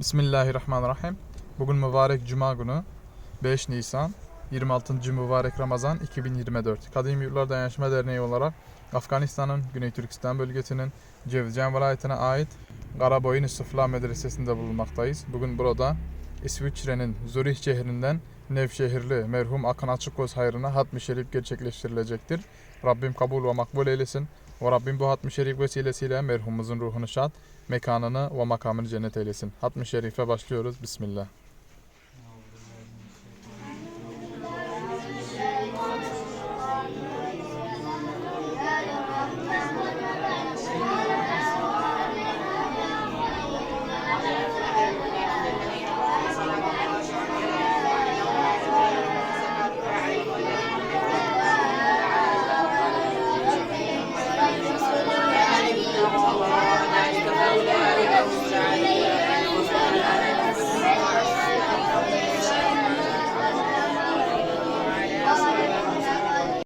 Bismillahirrahmanirrahim. Bugün mübarek Cuma günü 5 Nisan 26. mübarek Ramazan 2024. Kadim Yurtlar Dayanışma Derneği olarak Afganistan'ın Güney Türkistan bölgesinin Cevizcan vilayetine ait Karaboyun Sıfla Medresesi'nde bulunmaktayız. Bugün burada İsviçre'nin Zürih şehrinden Nevşehirli merhum Akın Açıkgöz hayrına hatmi şerif gerçekleştirilecektir. Rabbim kabul ve makbul eylesin. Ve Rabbim bu hatmi şerif vesilesiyle merhumumuzun ruhunu şad, mekanını ve makamını cennet eylesin. Hatmi şerife başlıyoruz. Bismillah.